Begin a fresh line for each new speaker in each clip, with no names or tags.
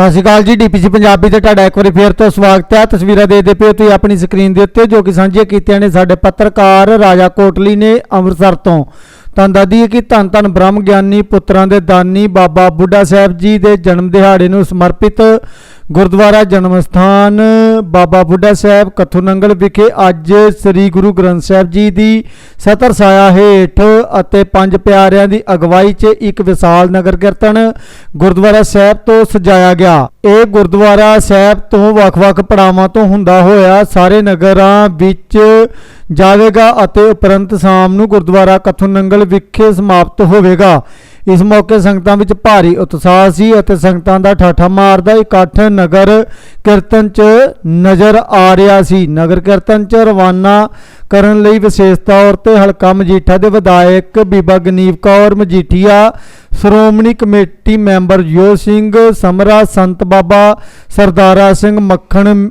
ਸਤਿ ਸ਼੍ਰੀ ਅਕਾਲ ਜੀ ਡੀਪੀਸੀ ਪੰਜਾਬੀ ਤੇ ਤੁਹਾਡਾ ਇੱਕ ਵਾਰੀ ਫੇਰ ਤੋਂ ਸਵਾਗਤ ਹੈ। ਤਸਵੀਰਾਂ ਦੇਖਦੇ ਪਏ ਤੁਸੀਂ ਆਪਣੀ ਸਕਰੀਨ ਦੇ ਉੱਤੇ, ਜੋ ਕਿ ਸਾਂਝੀਆਂ ਕੀਤੀਆਂ ਨੇ ਸਾਡੇ ਪੱਤਰਕਾਰ ਰਾਜਾ ਕੋਟਲੀ ਨੇ ਅੰਮ੍ਰਿਤਸਰ ਤੋਂ। ਤਾਂ ਦੱਸਦੀ ਹੈ ਕਿ ਧੰਨ ਧੰਨ ਬ੍ਰਹਮ ਗਿਆਨੀ ਪੁੱਤਰਾਂ ਦੇ ਦਾਨੀ ਬਾਬਾ ਬੁੱਢਾ ਸਾਹਿਬ ਜੀ ਦੇ ਜਨਮ ਦਿਹਾੜੇ ਨੂੰ ਸਮਰਪਿਤ ਗੁਰਦੁਆਰਾ ਜਨਮ ਸਥਾਨ, ਬਾਬਾ ਬੁੱਢਾ ਸਾਹਿਬ, ਕੱਥੂ ਨੰਗਲ ਵਿਖੇ ਅੱਜ ਸ੍ਰੀ ਗੁਰੂ ਗ੍ਰੰਥ ਸਾਹਿਬ ਜੀ ਦੀ ਸਤਰ ਸਾਇਆ ਹੇਠ ਅਤੇ ਪੰਜ ਪਿਆਰਿਆਂ ਦੀ ਅਗਵਾਈ 'ਚ ਇੱਕ ਵਿਸ਼ਾਲ ਨਗਰ ਕੀਰਤਨ ਗੁਰਦੁਆਰਾ ਸਾਹਿਬ ਤੋਂ ਸਜਾਇਆ ਗਿਆ। ਇਹ ਗੁਰਦੁਆਰਾ ਸਾਹਿਬ ਤੋਂ ਵੱਖ-ਵੱਖ ਪੜਾਵਾਂ ਤੋਂ ਹੁੰਦਾ ਹੋਇਆ ਸਾਰੇ ਨਗਰਾਂ ਵਿੱਚ ਜਾਵੇਗਾ ਅਤੇ ਉਪਰੰਤ ਸ਼ਾਮ ਨੂੰ ਗੁਰਦੁਆਰਾ ਕੱਥੂ ਨੰਗਲ ਵਿਖੇ ਸਮਾਪਤ ਹੋਵੇਗਾ। ਇਸ ਮੌਕੇ ਸੰਗਤਾਂ ਵਿੱਚ ਭਾਰੀ ਉਤਸ਼ਾਹ ਸੀ ਅਤੇ ਸੰਗਤਾਂ ਦਾ ਠਾਠਾ ਮਾਰਦਾ ਇਕੱਠ ਨਗਰ ਕੀਰਤਨ 'ਚ ਨਜ਼ਰ ਆ ਰਿਹਾ ਸੀ। ਨਗਰ ਕੀਰਤਨ 'ਚ ਰਵਾਨਾ ਕਰਨ ਲਈ ਵਿਸ਼ੇਸ਼ ਤੌਰ ਤੇ ਹਲਕਾ ਮਜੀਠਾ ਦੇ ਵਿਧਾਇਕ ਬੀਬਾ ਗਨੀਵ ਕੌਰ ਮਜੀਠੀਆ, ਸ਼੍ਰੋਮਣੀ ਕਮੇਟੀ ਮੈਂਬਰ ਯੋ ਸਿੰਘ, ਸਮਰਾ ਸੰਤ ਬਾਬਾ ਸਰਦਾਰਾ ਸਿੰਘ ਮੱਖਣ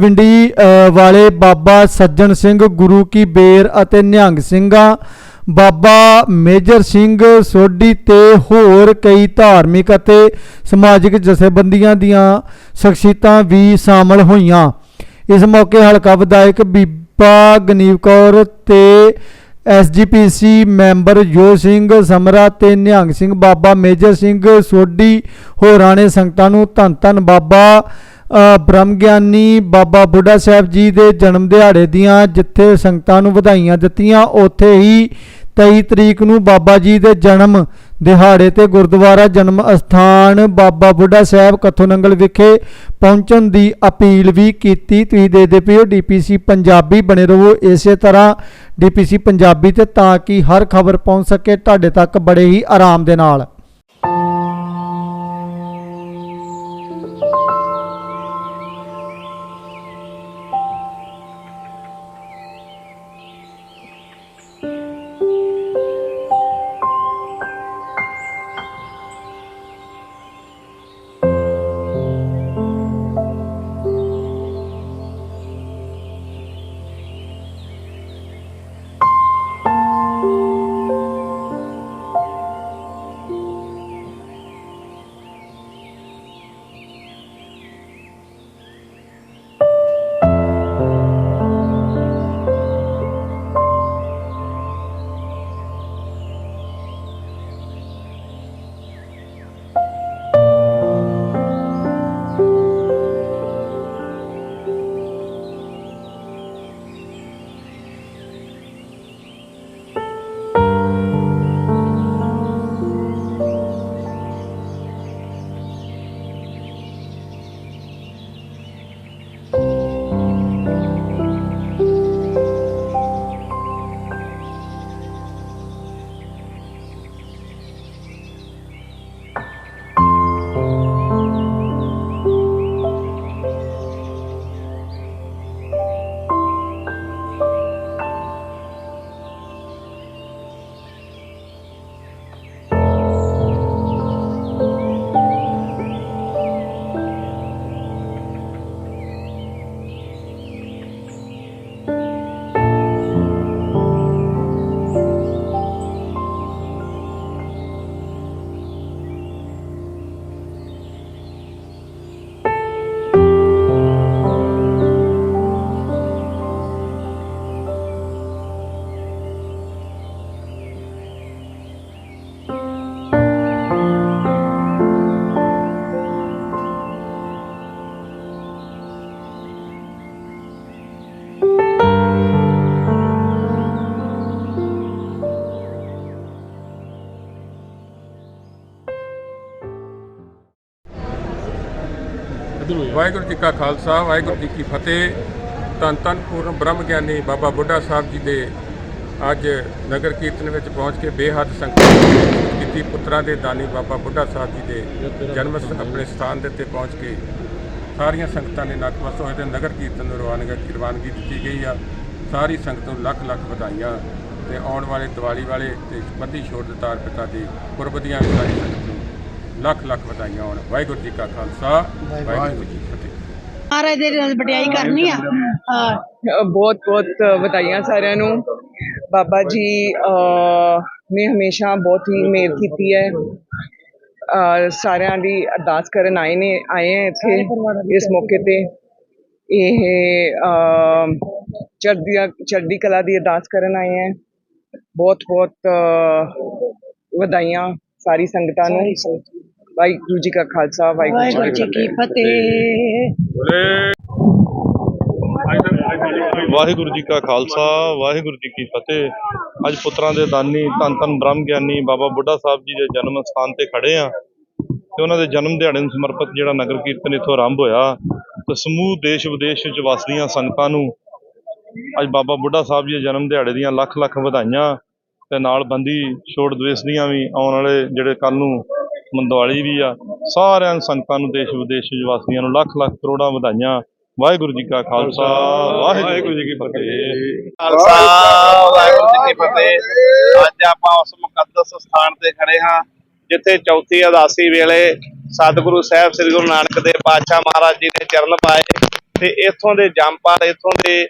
ਵਿੰਡੀ ਵਾਲੇ ਬਾਬਾ ਸੱਜਣ ਸਿੰਘ, ਗੁਰੂ ਕੀ ਬੇਰ ਅਤੇ ਨਿਹੰਗ ਸਿੰਘਾਂ ਬਾਬਾ ਮੇਜਰ ਸਿੰਘ ਸੋਢੀ ਤੇ ਹੋਰ ਕਈ ਧਾਰਮਿਕ ਅਤੇ ਸਮਾਜਿਕ ਜਥੇਬੰਦੀਆਂ ਦੀਆਂ ਸ਼ਖਸੀਅਤਾਂ ਵੀ ਸ਼ਾਮਲ ਹੋਈਆਂ। ਇਸ ਮੌਕੇ ਹਲਕਾ ਵਿਧਾਇਕ ਬੀਬਾ ਗਨੀਵ ਕੌਰ ਤੇ ਐਸਜੀਪੀਸੀ ਮੈਂਬਰ ਯੋ ਸਿੰਘ ਸਮਰਾ ਤੇ ਨਿਹੰਗ ਸਿੰਘ ਬਾਬਾ ਮੇਜਰ ਸਿੰਘ ਸੋਢੀ ਹੋਰਾਂ ਨੇ ਸੰਗਤਾਂ ਨੂੰ ਧੰਨ ਧੰਨ ਬਾਬਾ ਬ੍ਰਹਮ ਗਿਆਨੀ ਬਾਬਾ ਬੁੱਢਾ ਸਾਹਿਬ ਜੀ ਦੇ ਜਨਮ ਦਿਹਾੜੇ ਦੀਆਂ ਜਿੱਥੇ ਸੰਗਤਾਂ ਨੂੰ ਵਧਾਈਆਂ ਦਿੱਤੀਆਂ, ਉੱਥੇ ਹੀ 23 ਤਰੀਕ ਨੂੰ ਬਾਬਾ ਜੀ ਦੇ ਜਨਮ ਦਿਹਾੜੇ ਤੇ ਗੁਰਦੁਆਰਾ ਜਨਮ ਅਸਥਾਨ ਬਾਬਾ ਬੁੱਢਾ ਸਾਹਿਬ ਕੱਥੂ ਨੰਗਲ ਵਿਖੇ ਪਹੁੰਚਣ ਦੀ ਅਪੀਲ ਵੀ ਕੀਤੀ। ਤੁਸੀਂ ਦੇਖਦੇ ਪਏ ਹੋ, ਡੀਪੀਸੀ ਪੰਜਾਬੀ ਬਣੇ ਰਹੋ ਇਸੇ ਤਰ੍ਹਾਂ। ਡੀਪੀਸੀ ਪੰਜਾਬੀ ਤੇ ਤਾਂ ਕਿ ਹਰ ਖਬਰ ਪਹੁੰਚ ਸਕੇ, ਤੁਹਾਡੇ ਤੱਕ ਬੜੇ ਹੀ ਆਰਾਮ ਦੇ ਨਾਲ।
ਵਾਹਿਗੁਰੂ ਜੀ ਕਾ ਖਾਲਸਾ, ਵਾਹਿਗੁਰੂ ਜੀ ਕੀ ਫਤਿਹ। ਧੰਨ ਧੰਨ ਪੂਰਨ ਬ੍ਰਹਮ ਗਿਆਨੀ ਬਾਬਾ ਬੁੱਢਾ ਸਾਹਿਬ ਜੀ ਦੇ ਅੱਜ ਨਗਰ ਕੀਰਤਨ ਵਿੱਚ ਪਹੁੰਚ ਕੇ ਬੇਹੱਦ ਸੰਗਤ ਕੀਤੀ ਪੁੱਤਰਾਂ ਦੇ ਦਾਨੀ ਬਾਬਾ ਬੁੱਢਾ ਸਾਹਿਬ ਜੀ ਦੇ ਜਨਮ ਆਪਣੇ ਸਥਾਨ ਦੇ ਉੱਤੇ ਪਹੁੰਚ ਕੇ ਸਾਰੀਆਂ ਸੰਗਤਾਂ ਨੇ ਨਤਮਸਤਕ ਹੋਏ ਤੇ ਨਗਰ ਕੀਰਤਨ ਨੂੰ ਰਵਾਨਗੀ ਰਵਾਨਗੀ ਦਿੱਤੀ ਗਈ ਆ। ਸਾਰੀ ਸੰਗਤ ਨੂੰ ਲੱਖ ਲੱਖ ਵਧਾਈਆਂ ਤੇ ਆਉਣ ਵਾਲੇ ਦੀਵਾਲੀ ਵਾਲੇ ਤੇ ਬੱਧੀ ਛੋੜ ਤਾਰ ਪਿਤਾ ਦੀ ਪੁਰਬ ਦੀਆਂ ਵੀ ਸਾਰੀ ਸੰਗਤ ਲੱਖ ਲੱਖ ਵਧਾਈਆਂ ਹੋਣ। ਵਾਹਿਗੁਰੂ ਜੀ ਕਾ ਖਾਲਸਾ ਵਾਹਿਗੁਰੂ ਜੀ ਕੀ ਫਤਿਹ।
ਮਹਾਰਾਜ ਦੇ ਵਡਿਆਈ ਕਰਨੀ ਆ।
ਬਹੁਤ ਬਹੁਤ ਵਧਾਈਆਂ ਸਾਰਿਆਂ ਨੂੰ। ਬਾਬਾ ਜੀ ਨੇ ਹਮੇਸ਼ਾ ਬਹੁਤ ਹੀ ਮਿਹਰ ਕੀਤੀ ਹੈ। ਸਾਰਿਆਂ ਦੀ ਅਰਦਾਸ ਕਰਨ ਆਏ ਨੇ ਆਏ ਹੈ ਇੱਥੇ ਇਸ ਮੌਕੇ ਤੇ। ਇਹ ਚੜ੍ਹਦੀ ਚੜ੍ਹਦੀ ਕਲਾ ਦੀ ਅਰਦਾਸ ਕਰਨ ਆਏ ਹੈ ਬਹੁਤ ਬਹੁਤ ਵਧਾਈਆਂ ਸਾਰੀ ਸੰਗਤਾਂ ਨੂੰ। ਵਾਹਿਗੁਰੂ ਜੀ ਕਾ ਖਾਲਸਾ ਵਾਹਿਗੁਰੂ ਜੀ ਕੀ
ਫਤਿਹ।
ਵਾਹਿਗੁਰੂ ਜੀ ਕਾ ਖਾਲਸਾ ਵਾਹਿਗੁਰੂ ਜੀ ਕੀ ਫਤਿਹ। ਅੱਜ ਪੁੱਤਰਾਂ ਦੇ ਦਾਨੀ ਧੰਨ ਧੰਨ ਬ੍ਰਹਮ ਗਿਆਨੀ ਬਾਬਾ ਬੁੱਢਾ ਸਾਹਿਬ ਜੀ ਦੇ ਜਨਮ ਸਥਾਨ ਤੇ ਖੜੇ ਆ। ਤੇ ਉਹਨਾਂ ਦੇ ਜਨਮ ਦਿਹਾੜੇ ਨੂੰ ਸਮਰਪਿਤ ਜਿਹੜਾ ਨਗਰ ਕੀਰਤਨ ਇੱਥੋਂ ਆਰੰਭ ਹੋਇਆ ਤੇ ਸਮੂਹ ਦੇਸ਼ ਵਿਦੇਸ਼ ਵਿੱਚ ਵਸਦੀਆਂ ਸੰਗਤਾਂ ਨੂੰ ਅੱਜ ਬਾਬਾ ਬੁੱਢਾ ਸਾਹਿਬ ਜੀ ਦੇ ਜਨਮ ਦਿਹਾੜੇ ਦੀਆਂ ਲੱਖ ਲੱਖ ਵਧਾਈਆਂ ਤੇ ਨਾਲ ਬੰਦੀ ਛੋੜ ਦਿਵਸ ਦੀਆਂ ਵੀ ਆਉਣ ਵਾਲੇ ਜਿਹੜੇ ਕੱਲ ਨੂੰ ਮੰਦਵਾਲੀ ਵੀ ਆ। ਸਾਰਿਆਂ ਸੰਗਤਾਂ ਨੂੰ ਦੇਸ਼ ਵਿਦੇਸ਼ ਵਾਸੀਆਂ ਨੂੰ ਲੱਖ ਲੱਖ ਕਰੋੜਾਂ ਵਧਾਈਆਂ। ਵਾਹਿਗੁਰੂ ਜੀ ਕਾ ਖਾਲਸਾ। ਵਾਹਿਗੁਰੂ ਜੀ ਕੀ ਫਤਿਹ।
ਖਾਲਸਾ, ਵਾਹਿਗੁਰੂ ਜੀ ਕੀ ਫਤਿਹ। ਅੱਜ ਆਪਾਂ ਉਸ ਮੁਕੱਦਸ ਸਥਾਨ ਤੇ ਖੜੇ ਹਾਂ, ਜਿੱਥੇ ਚੌਥੀ ਉਦਾਸੀ ਵੇਲੇ ਸਤਿਗੁਰੂ ਸਾਹਿਬ ਸ੍ਰੀ ਗੁਰੂ ਨਾਨਕ ਦੇਵ ਪਾਤਸ਼ਾਹ ਮਹਾਰਾਜ ਜੀ ਨੇ ਚਰਨ ਪਾਏ ਤੇ ਇੱਥੋਂ ਦੇ ਜੰਪਾਲ ਇੱਥੋਂ ਦੇ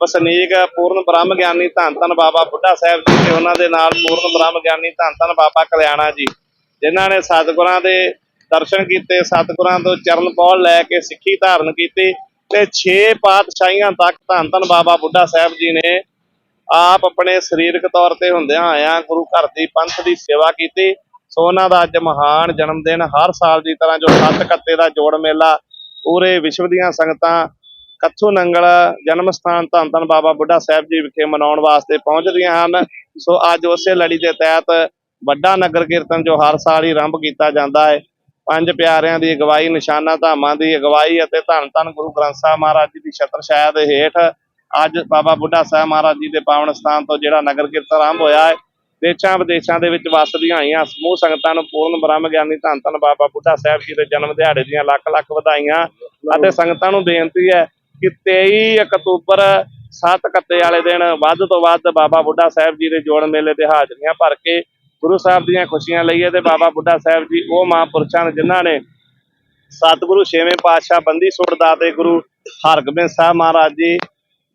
ਵਸਨੀਕ ਪੂਰਨ ਬ੍ਰਹਮ ਗਿਆਨੀ ਧੰਨ ਧੰਨ ਬਾਬਾ ਬੁੱਢਾ ਸਾਹਿਬ ਜੀ ਤੇ ਉਹਨਾਂ ਦੇ ਨਾਲ ਪੂਰਨ ਬ੍ਰਹਮ ਗਿਆਨੀ ਧੰਨ ਧੰਨ ਬਾਬਾ ਕਲਿਆਣਾ ਜੀ। ਜਿਨ੍ਹਾਂ ਨੇ ਸਤਿਗੁਰਾਂ ਦੇ ਦਰਸ਼ਨ ਕੀਤੇ, ਸਤਿਗੁਰਾਂ ਤੋਂ ਚਰਨ ਪੌਲ ਲੈ ਕੇ ਸਿੱਖੀ ਧਾਰਨ ਕੀਤੀ ਤੇ 6 ਪਾਤਸ਼ਾਹੀਆਂ ਤੱਕ ਧੰਨ ਧੰਨ ਬਾਬਾ ਬੁੱਢਾ ਸਾਹਿਬ ਜੀ ਨੇ ਆਪ ਆਪਣੇ ਸਰੀਰਕ ਤੌਰ ਤੇ ਹੁੰਦਿਆਂ ਆਇਆਂ ਗੁਰੂ ਘਰ ਦੀ ਪੰਥ ਦੀ ਸੇਵਾ ਕੀਤੀ। ਸੋ ਉਹਨਾਂ ਦਾ ਅੱਜ ਮਹਾਨ ਜਨਮ ਦਿਨ ਹਰ ਸਾਲ ਦੀ ਤਰ੍ਹਾਂ ਜੋ ਸੱਤ ਕੱਤੇ ਦਾ ਜੋੜ ਮੇਲਾ ਪੂਰੇ ਵਿਸ਼ਵ ਦੀਆਂ ਸੰਗਤਾਂ ਕੱਥੂ ਨੰਗਲ ਜਨਮ ਸਥਾਨ ਧੰਨ ਧੰਨ ਬਾਬਾ ਬੁੱਢਾ ਸਾਹਿਬ ਜੀ ਵਿਖੇ ਮਨਾਉਣ ਵਾਸਤੇ ਪਹੁੰਚਦੀਆਂ ਹਨ। ਸੋ ਅੱਜ ਉਸੇ ਲੜੀ ਦੇ ਤਹਿਤ ਵੱਡਾ ਨਗਰ ਕੀਰਤਨ ਜੋ ਹਰ ਸਾਲ ਹੀ ਆਰੰਭ ਕੀਤਾ ਜਾਂਦਾ ਹੈ। ਪੰਜ ਪਿਆਰਿਆਂ ਦੀ ਅਗਵਾਈ, ਨਿਸ਼ਾਨਾ ਧਾਮਾਂ ਦੀ ਅਗਵਾਈ ਅਤੇ ਧੰਨ ਧੰਨ ਗੁਰੂ ਗ੍ਰੰਥ ਸਾਹਿਬ ਮਹਾਰਾਜ ਜੀ ਦੀ ਛਤਰ ਛਾਇਆ ਦੇ ਹੇਠ ਅੱਜ ਬਾਬਾ ਬੁੱਢਾ ਸਾਹਿਬ ਮਹਾਰਾਜ ਜੀ ਦੇ ਪਾਵਨ ਸਥਾਨ ਤੋਂ ਜਿਹੜਾ ਨਗਰ ਕੀਰਤਨ ਆਰੰਭ ਹੋਇਆ ਹੈ, ਦੇਸ਼ਾਂ ਵਿਦੇਸ਼ਾਂ ਦੇ ਵਿੱਚ ਵਸਦੀਆਂ ਹੋਈਆਂ ਸਮੂਹ ਸੰਗਤਾਂ ਨੂੰ ਪੂਰਨ ਬ੍ਰਹਮ ਗਿਆਨੀ ਧੰਨ ਧੰਨ ਬਾਬਾ ਬੁੱਢਾ ਸਾਹਿਬ ਜੀ ਦੇ ਜਨਮ ਦਿਹਾੜੇ ਦੀਆਂ ਲੱਖ ਲੱਖ ਵਧਾਈਆਂ ਅਤੇ ਸੰਗਤਾਂ ਨੂੰ ਬੇਨਤੀ ਹੈ ਕਿ 23 ਅਕਤੂਬਰ ਸੱਤ ਕੱਤੇ ਵਾਲੇ ਦਿਨ ਵੱਧ ਤੋਂ ਵੱਧ ਬਾਬਾ ਬੁੱਢਾ ਸਾਹਿਬ ਜੀ ਦੇ ਜੋੜ ਮੇਲੇ ਤੇ ਹਾਜ਼ਰੀਆਂ ਭਰ ਕੇ ਗੁਰੂ ਸਾਹਿਬ ਦੀਆਂ ਖੁਸ਼ੀਆਂ ਲਈਏ ਤੇ ਬਾਬਾ ਬੁੱਢਾ ਸਾਹਿਬ ਜੀ, ਉਹ ਮਹਾਂਪੁਰਸ਼ਾਂ ਨੇ ਜਿਨ੍ਹਾਂ ਨੇ ਸਤਿਗੁਰੂ ਛੇਵੇਂ ਪਾਤਸ਼ਾਹ ਬੰਦੀ ਛੋੜ ਦਾਤੇ ਗੁਰੂ ਹਰਗੋਬਿੰਦ ਸਾਹਿਬ ਮਹਾਰਾਜ ਜੀ,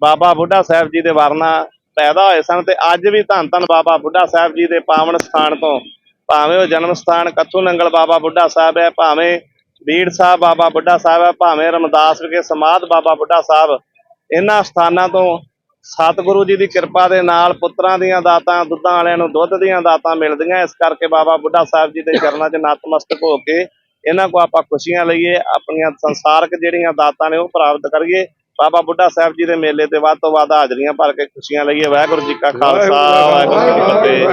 ਬਾਬਾ ਬੁੱਢਾ ਸਾਹਿਬ ਜੀ ਦੇ ਵਰਨਾ ਪੈਦਾ ਹੋਏ ਸਨ ਤੇ ਅੱਜ ਵੀ ਧੰਨ ਧੰਨ ਬਾਬਾ ਬੁੱਢਾ ਸਾਹਿਬ ਜੀ ਦੇ ਪਾਵਨ ਸਥਾਨ ਤੋਂ ਭਾਵੇਂ ਉਹ ਜਨਮ ਸਥਾਨ ਕੱਥੂ ਨੰਗਲ ਬਾਬਾ ਬੁੱਢਾ ਸਾਹਿਬ ਹੈ, ਭਾਵੇਂ ਬੀੜ ਸਾਹਿਬ ਬਾਬਾ ਬੁੱਢਾ ਸਾਹਿਬ ਹੈ, ਭਾਵੇਂ ਰਮਦਾਸ ਵਿਖੇ ਸਮਾਧ ਬਾਬਾ ਬੁੱਢਾ ਸਾਹਿਬ ਇਹਨਾਂ ਸਥਾਨਾਂ ਤੋਂ ਸਤਿਗੁਰੂ ਜੀ ਦੀ ਕਿਰਪਾ ਦੇ ਨਾਲ ਪੁੱਤਰਾਂ ਦੀਆਂ ਦਾਤਾਂ ਦੁੱਧਾਂ ਵਾਲਿਆਂ ਨੂੰ ਦੁੱਧ ਦੀਆਂ ਦਾਤਾਂ ਮਿਲਦੀਆਂ। ਇਸ ਕਰਕੇ ਬਾਬਾ ਬੁੱਢਾ ਸਾਹਿਬ ਜੀ ਦੇ ਚਰਨਾਂ 'ਚ ਨਤਮਸਤਕ ਹੋ ਕੇ ਇਹਨਾਂ ਕੋ ਆਪਾਂ ਖੁਸ਼ੀਆਂ ਲਈਏ ਆਪਣੀਆਂ ਸੰਸਾਰਕ ਜਿਹੜੀਆਂ ਦਾਤਾਂ ਨੇ ਉਹ ਪ੍ਰਾਪਤ ਕਰੀਏ। ਬਾਬਾ ਬੁੱਢਾ ਸਾਹਿਬ ਜੀ ਦੇ ਮੇਲੇ ਤੇ ਵੱਧ ਤੋਂ ਵੱਧ ਹਾਜ਼ਰੀਆਂ ਭਰ ਕੇ ਖੁਸ਼ੀਆਂ ਲਈਏ। ਵਾਹਿਗੁਰੂ ਜੀ ਕਾ ਖਾਲਸਾ ਵਾਹਿਗੁਰੂ ਜੀ ਕੀ ਫਤਿਹ।